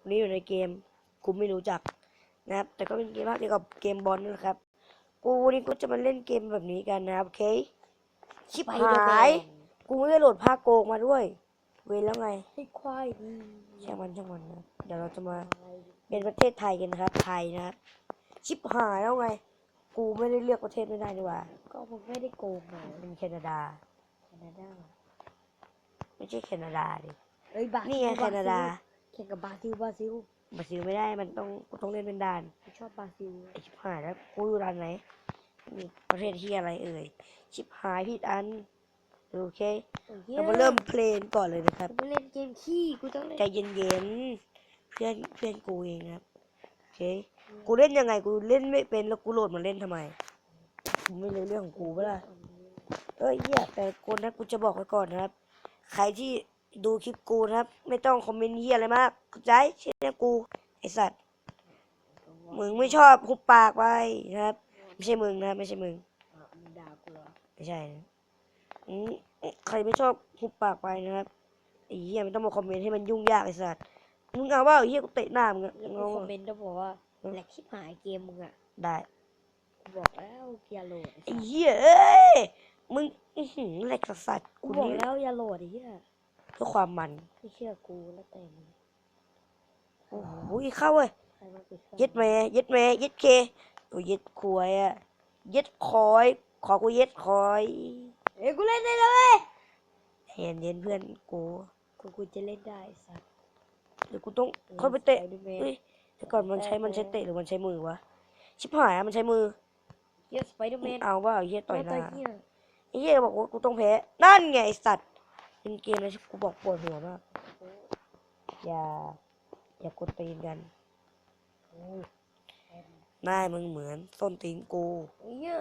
วันนี้อยู่ในเกมกูไม่รู้จักนะครับ แต่ก็เป็นเกมภาคเดียวกับเกมบอลนั่นแหละครับ กูวันนี้กูจะมาเล่นเกมแบบนี้กันนะครับโอเค ชิบหาย กูไม่ได้โหลดภาคโกงมาด้วย เวรแล้วไงให้ควายดีช่างมันช่างมันนะเดี๋ยวเราจะมาเป็นประเทศไทยกันนะครับ ไทยนะครับชิบหายแล้วไง กูไม่ได้เลือกประเทศไม่ได้ดีกว่า ก็มันไม่ได้โกงมาเป็นแคนาดา แคนาดา ไม่ใช่แคนาดาดิ เอ้ยบราซิลนี่ไงแคนาดา แข่งกับบราซิลบราซิลบราซิลไม่ได้มันต้องกูต้องเล่นเป็นด่านกูชอบบราซิลไอชิบหายแล้วกูอยู่ด่านไหนนี่ประเทศที่อะไรเอ่ยชิบหายผิดอันโอเคเรามาเริ่มเพลงก่อนเลยนะครับกูไม่เล่นเกมขี้กูต้องเล่นใจเย็นๆเพื่อนเพื่อนกูเองนะครับโอเคกูเล่นยังไงกูเล่นไม่เป็นแล้วกูโหลดมาเล่นทำไมกูไม่รู้เรื่องของกูเปะล่าเอ้ยเหี้ยแต่คนนะกูจะบอกไว้ก่อนนะครับ ใครที่ ดูคลิปกูนะครับ ไม่ต้องคอมเมนต์เหี้ยอะไรมากเข้าใจเช่นกูไอสัตว์มึงไม่ชอบหุบปากไว้นะครับ ไม่ใช่มึงนะครับไม่ใช่มึงอะมึงด่ากูเหรอไม่ใช่นะอืมใครไม่ชอบหุบปากไปนะครับไอ้เหี้ยไม่ต้องมาคอมเมนต์ให้มันยุ่งยากไอ้สัตว์มึงเอาว่าไอ้เหี้ยกูเตะหน้ามึงอะแล้วงกูงคอมเมนต์แล้วบอกว่าเออแหลกชิบหายเกมมึงอะได้กูบอกแล้วอย่าโหลดไอ้ไอ้สัสเหี้ยเอ้ยมึงอื้อหือแหลกสัตว์กูกูบอกนี่แล้วอย่าโหลดไอ้เหี้ยเพื่อความมันไม่เชื่อกูแล้วแต่มึงโอ้โหเข้าเว้ยใครมาปิดเครื่องเย็ดแม่เย็ดแม่เย็ดเคกูเย็ดควยอะเย็ดคอย ขอกูเย็ดคอยเอ้ยกูเล่นได้แล้วเว้ยเห็นเย็นเพื่อนกูกูกูจะเล่นได้ไอ้สัสเดี๋ยวกูต้องค่อยไปเตะสปดอร์แมนเฮ้ยแต่ก่อนมันใช้มันใช้เตะหรือมันใช้มือวะชิบหายอะมันใช้มือเฮียสไปเดอร์แมนเอาว่าไอ้เหี้ยต่อยหน้าเฮียไอ้เหี้ยบอกว่ากูต้องแพ้นั่นไงไอ้สัตว์ เป็นเกมอะไรที่กูบอกปวดหัวมากอย่า อย่ากดตีนกันหน้ามึงเหมือนส้นตีนกูเฮีย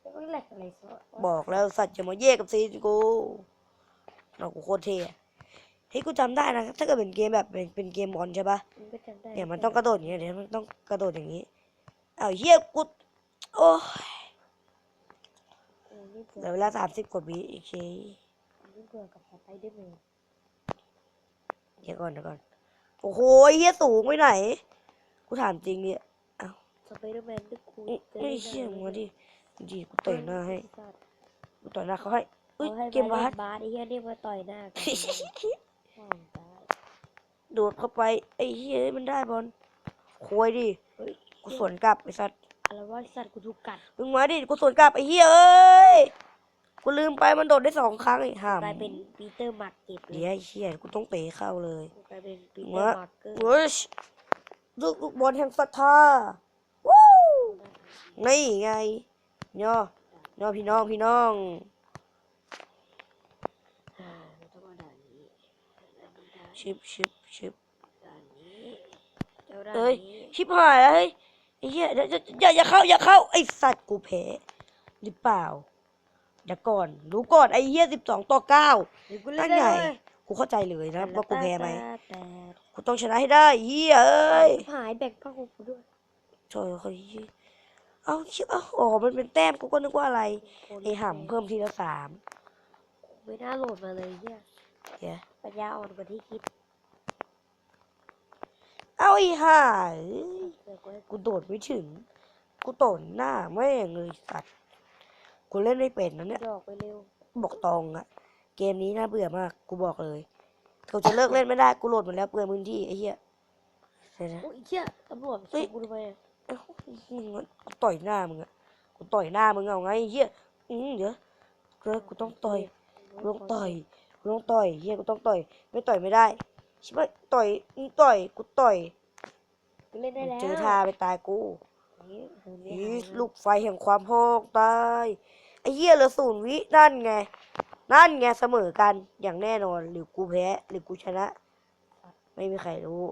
แล้วก็แหลกอะไรซะบอกแล้วสัตว์จะมาแยกกับซีนกูเรากูโคตรเท่อะเฮ้ยกูจำได้นะถ้าเกิดเป็นเกมแบบเป็นเป็นเกมบอลใช่ปะมึงก็จำได้เนี่ยมันต้องกระโดดอย่างเงี้ยเดี๋ยวมันต้องกระโดดอย่างงี้อ้าวเฮียกูโอ้ยเออนี่เบื่อเหลือเวลาสามสิบกว่าวิโอเคนี่ เบื่อกับสไปเดอร์แมนเดี๋ยวก่อนเดี๋ยวก่อน โอ้โหเฮียสูงไปไหน กูถามจริงเนี่ยสไปเดอร์แมนที่กูไอ้จะไอ้ล่นเชี่ยได้มึงมาดิดิกูต่อยหน้าให้สัตว์กูต่อยหน้าเขาให้อุ้ยเอาให้เกมบาสบาสไอ้เฮียนี่มาต่อยหน้ากันห้ามตายโดดเข้าไปไอ้เฮียมันได้บอลควยดิเฮ้ยกูสวนกลับไอ้สัตว์อะไรวะไอ้สัตว์กูถูกกัดมึงมาดิกูสวนกลับไอ้เฮียเอ้ย กูลืมไปมันโดดได้สองครั้งไอ้ห่ามกลายเป็นปีเตอร์มาร์เก็ตเลเดี๋ยวยไอ้เฮียกูต้องเตะเข้าเลยกูกลายเป็นปีเตอมาร์มาร์เกอร์เว้ยลูกลูกบอลแห่งศรัทธาวู้นี่ไงย่อย่อพี่น้องพี่น้อง อ่าเราต้องมาด่านนี้ด่านนี้ชิบชิบชิบ ด่านนี้เจ้าด่านเอ้ย นี้ชิบหายแล้วเฮ้ยไอ้เหี้ยเดี๋ยวอย่าอย่าเข้าอย่าเข้าไอ้สัตว์กูแพ้หรือเปล่า เดี๋ยวก่อนรู้ก่อนไอ้เหี้ยสิบสองต่อเก้าเดี๋ยวกูนั่เล่นนไงได้เลยกูเข้าใจเลยนะว่ากูแพ้ไหมแต่กูต้องชนะให้ได้เหี้ยเอ้ยหายแบ่งเข้ากูด้วยโถ่เขาเหี้ยเอาชิบเอาอ๋อมันเป็นแต้มกูก็นึกว่าอะไรไอ้ห่ำเพิ่มทีละสามไม่น่าโหลดมาเลยเฮียเดี๋ยวปัญญาอ่อนกว่าที่คิดเอาไอ้ห่าเอ้ยเกิดกูให้กูโดดไม่ถึง กูโตนหน้าแม่งเลยสัตว์ กูเล่นไม่เป็นนะเนี่ยดอกไปเร็วบอกตรงอะเกมนี้น่าเบื่อมากกูบอกเลยกูจะเลิกเล่นไม่ได้กูโหลดมาแล้วเปลืองพื้นที่ไอ้เหี้ยเดี๋ยวนะโอ้ยเชี่ยตำรวจเฮ้ยช่วยกูทำไมอะเอ้ามึงอะกูต่อยหน้ามึงอะกูต่อยหน้ามึงเอาไงไอ้เหี้ยอืมเดี๋ยวเดี๋ยวกูต้องต่อย กูต้องต่อยกูต้องต่อยเหี้ยกูต้องต่อย ไม่ต่อยไม่ได้ใช่ไหมต่อยมึงต่อย กูต่อยกูเล่นได้แล้ว เจอทาไปตายกู นี่คือไม่อีหายนะลูกไฟแห่งความโหกตายไอ้เหี้ยเหลือศูนย์วินั่นไง นั่นไงเสมอกันอย่างแน่นอนหรือกูแพ้หรือกูชนะ ไม่มีใครรู้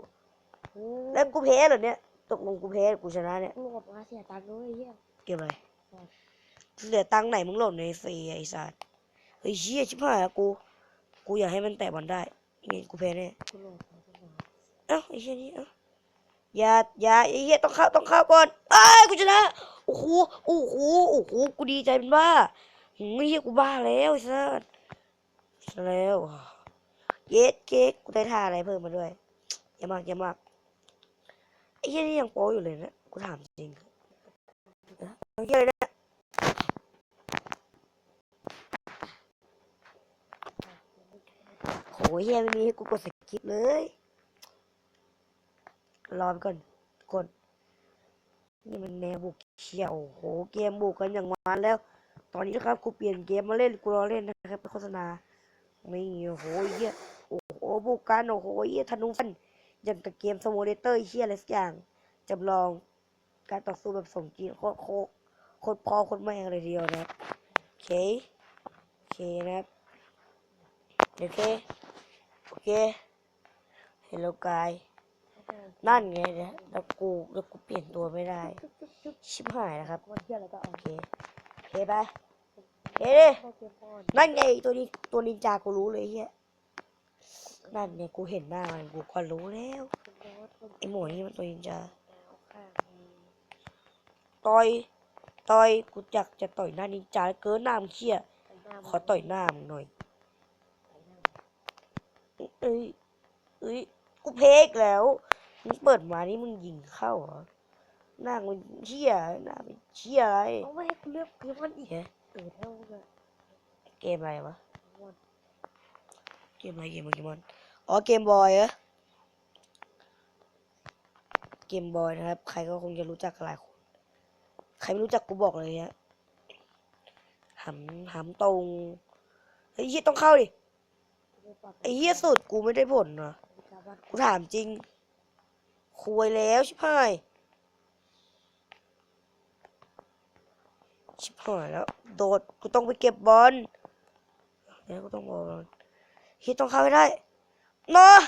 โอ้แล้วกูแพ้เหรอเนี่ยตกลงกูแพ้หรือกูชนะเนี่ยกูโหลดมาเสียตังค์ด้วยไอ้เฮียเก็บอะไรเหลือตังค์ไหนมึงหล่นในฟรีไอ้สัสเฮ้ยเชี่ยชิบหายแล้วกู กูอยากให้มันแตะบอลได้นี่กูแพ้แน่กูโหลดมาตั้งนานเอ้าไอ้เชี่ยนี่เอ้า อย่าอย่าไอ้เหี้ยต้องเข้าต้องเข้าก่อนเอ้ยกูชนะโอ้โหโอ้โหโอ้โหกูดีใจเป็นบ้าหืมไอ้เหี้ยกูบ้าแล้วไอ้สัสแล้วเย็ดเค้กกูได้ท่าอะไรเพิ่มมาด้วยเอย่ามากเอย่ามากไอ้เหี้ยนี่ยังโป๊อยู่เลยนะกูถามจริงเออเอาเหี้ยอะไรเนี่ยโหเหี้ยไม่มีให้กูกดสกิปเลย รอไปก่อนทุกคนนี่มันแนวบุกเขียวโหเกมบุกกันอย่างมันแล้ว ตอนนี้นะครับกูเปลี่ยนเกมมาเล่นกูรอเล่นนะครับเป็นโฆษณาไม่โอ้โหเหี้ยโอ้โหบุกกันโอ้โหเหี้ยธนูฟันอย่างกับเกมสโมเดเตอร์เหี้ยอะไรสักอย่างจำลองการต่อสู้แบบสมจริงโคตรโคตรโคตรพ่อโคตรแม่เลยทีเดียวนะครับโอเคโอเคนะครับโอเคโอเคเฮลโลกาย นั่นไงเนี่ยแล้วกูแล้วกูเปลี่ยนตัวไม่ได้ ชิบหายนะครับ วันเที่ยวแล้วก็เอาโอเคโอเคไปเฮ้ยเข้าเกมก่อนนั่นไงตัวนี้ตัวนินจากูรู้เลยเฮียนั่นไงกูเห็นหน้ามันกูก็รู้แล้วคุณโน้ตคุณไอหมอนี่มันตัวนินจาดาวข้างมีต่อยต่อยกูจักจะต่อยหน้านินจาเหลือเกินหน้ามึงเขี้ยไปหน้าขอต่อยหน้ามึงหน่อยไปหน้าเอ้ยเอ้ยกูเพกแล้ว มึงเปิดมานี่มึงยิงเข้าเหรอหน้ามึงเขี้ยหน้ามึงเขี้ยอะไรเอาไม่ให้กูเลือกเกมมันอีกเฮ้ยเออเท่ากันเกมอะไรวะวันเกมอะไรเกมโปเกมอนอ๋อเกมบอยเหรอเกมบอยนะครับ ใครก็คงจะรู้จักกันหลายคนใครไม่รู้จักกูบอกเลยฮะหำหำตรงเฮ้ยเฮียต้องเข้าดิไอ้เฮียสุดกูไม่ได้ผลนะกูถามจริง คุยแล้วชิบหาย ชิบหายแล้ว โดด กูต้องไปเก็บบอลเดี๋ยวกูต้องบอลเฮียต้องเข้าให้ได้เนาะ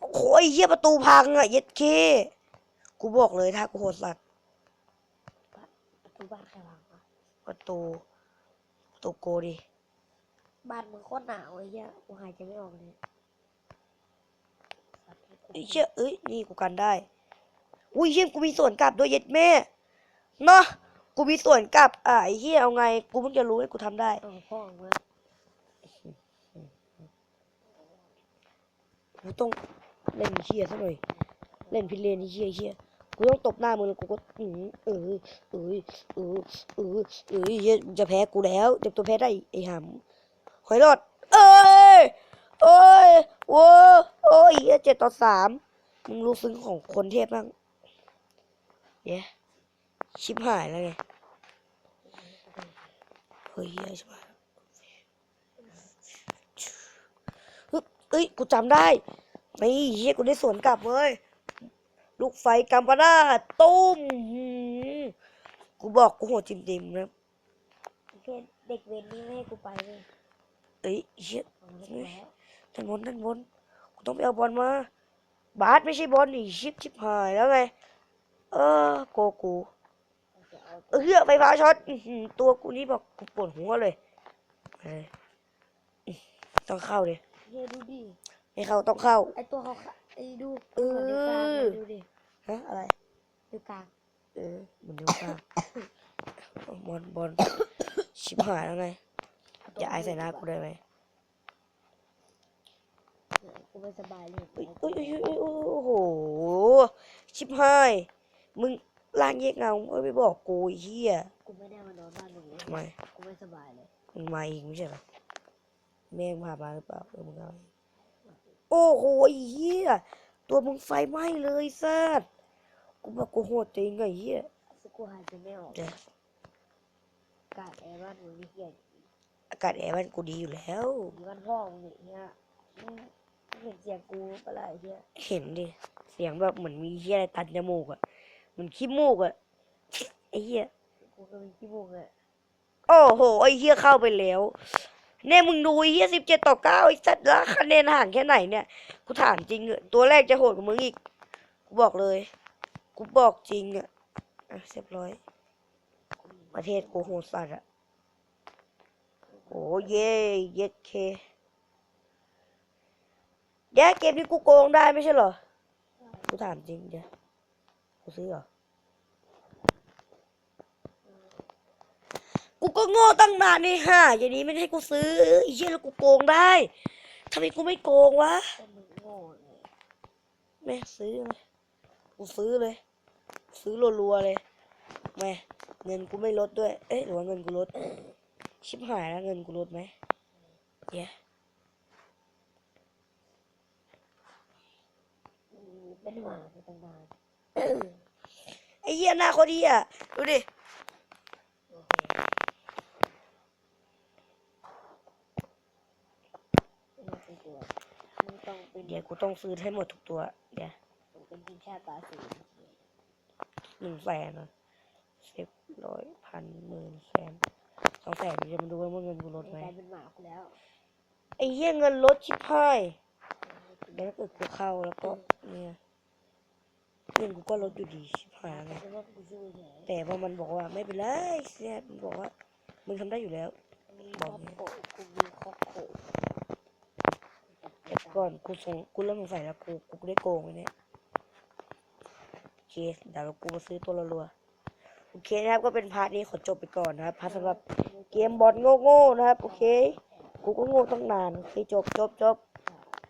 โอ้โหไอ้เฮียประตูพังอะเย็ดเค กูบอกเลยถ้ากูโหดสัตว์ประตูบ้านใครวางวะประตูประตูโกดิ บ้านมึงโคตรหนาวไอ้เหี้ยกูหายใจไม่ออกเลย ไอ้เชี่ยเอ้ยนี่กูกันได้ อุ้ยเฮียกูมีส่วนกลับด้วยเย็ดแม่เนาะกูมีส่วนกลับอะไอ้เฮียเอาไง กูเพิ่งจะรู้ให้กูทำได้เอาพ่อมึงกูต้องเล่นเฮียซะหน่อยเล่นพิเรนเฮียเฮียกูต้องตบหน้ามึงแล้วกูก็อือเออเออเออเออเออเฮียมึงจะแพ้กูแล้วเดี๋ยวตัวแพ้ได้ไอ้หำหอยรอดเอ้ย โอ้ยโว้โอ้ยเฮียเจ็ดต่อสามมึงรู้ซึ้งของคนเทพบ้างเย้ชิบหายแล้วไงเฮ้ยเฮียชิบหายฮึบเอ้ยกูจำได้ไม่เฮียกูได้สวนกลับเว้ยลูกไฟกัมปนาตตุ้มหืมกูบอกกูโหดจริงๆนะเพื่อนเด็กเวรนี่ไม่ให้กูไปเลยเอ้ยเฮีย เอามาแล้วท่านบนท่านบนกูต้องไปเอาบอลมาบาสไม่ใช่บอลนี่ชิปชิบหายแล้วไง เออโกกูจะเอาเออเฮือกไฟฟ้าช็อตอื้อหือตัวกูนี่บอกกูปวดหัวเลยเอออื้อต้องเข้าเลยเฮ้ยดูดิไม่เข้าต้องเข้าไอตัวเขาไอดูเออเหมือนนิ้วกลางเลยดูดิฮะอะไรนิ้วกลางเออมันเดียวกันบอลบอลชิบหายแล้วไงอย่าไอใส่หน้ากูได้ไหมเนี่ย กูไม่สบายเลยเอ้ยเอ้ยเอ้ยเอ้ยเอ้ยโอ้โห ชิบหาย มึงล่างแยกเงาเอ้ยไม่บอกกูไอ้เฮียกูไม่ได้มานอนบ้านมึงเลยทำไม กูไม่สบายเลยมึงมาเองไม่ใช่เหรอแม่งพามาหรือเปล่าเออมึงเอาเองโอ้โหไอ้เฮียตัวมึงไฟไหม้เลยสัสกูบอกกูโหดจริงไอ้เฮียซึ่งกูหายใจไม่ออกเดี๋ยวกาดแอร์บ้านมึงนี่เหี้ยอากาศแอร์มันกูดีอยู่แล้วมีบ้านพ่อมึงนี่เหี้ยมึงมึง เห็นเสียงกูปะล่ะไอ้เหี้ยเห็นดิ เสียงแบบเหมือนมีเฮียอะไรตันจมูกอะเหมือนขี้มูกอะไอ้เฮียกูก็มีขี้มูกเลยโอ้โห ไอ้เฮียเข้าไปแล้วเนี่ยมึงดูไอ้เฮียสิบเจ็ดต่อเก้าไอ้สัตว์ละคะแนนห่างแค่ไหนเนี่ย กูถามจริงอะตัวแรกจะโหดกว่ามึงอีก กูบอกเลย กูบอกจริงอะอะเรียบร้อย ประเทศกูโหดสัตว์อะโอ้เย่เย็ดเค แย่เกมนี้กูโกงได้ไม่ใช่เหรอ กูถามจริงเดี๋ยวกูซื้อเหรอ กูก็โง่ตั้งนานนี่ห่าอย่างนี้ไม่ให้กูซื้อไอ้เหี้ยแล้วกูโกงได้ทำไมกูไม่โกงวะแม่ซื้อเลยกูซื้อเลย ซื้อรัวๆเลยแม่เงินกูไม่ลดด้วย เอ๊ะหรือว่าเงินกูลด ชิบหายแล้วเงินกูลดไหมเย้มึง เป็นหมาไปตั้งนานไอ้เหี้ยหน้าโคตรเหี้ยดูดิโอเคไม่น่าเป็นตัวมึงต้องเป็นเดี๋ยวกูต้องซื้อให้หมดทุกตัว เดี๋ยวมึงเป็นทีมชาติบราซิลหนึ่งแสนนะสิบร้อยพันหมื่นแสนสองแสนจะมาดูว่าเงินกูลดไหมกลายเป็นหมากูแล้ว ไอ้เหี้ยเงินลดชิบหายแล้วถ้าเกิดกูเข้าแล้วก็เนี่ย เงินกูก็ลดอยู่ดีชิบหายไงเพราะว่ากูสู้เฉยแต่ว่ามันบอกว่าไม่เป็นไรเสียมันบอกว่ามึงทำได้อยู่แล้วมีครอกูมีครอโขแต่ก่อนกูสงกูเริ่มสงสัยแล้วกูกูได้โกงไหมเนี่ยโอเคเดี๋ยวกูมาซื้อตัวรัวๆโอเคนะครับก็เป็นพาร์ทนี้ขอจบไปก่อนนะครับพาร์ทสำหรับเกมบอลโง่ๆนะครับโอเคกูก็โง่ตั้งนานโอเคจบจบจบ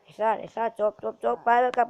ไอ้ซ่าไอ้ซ่าจบจบจบไปแล้วกลับ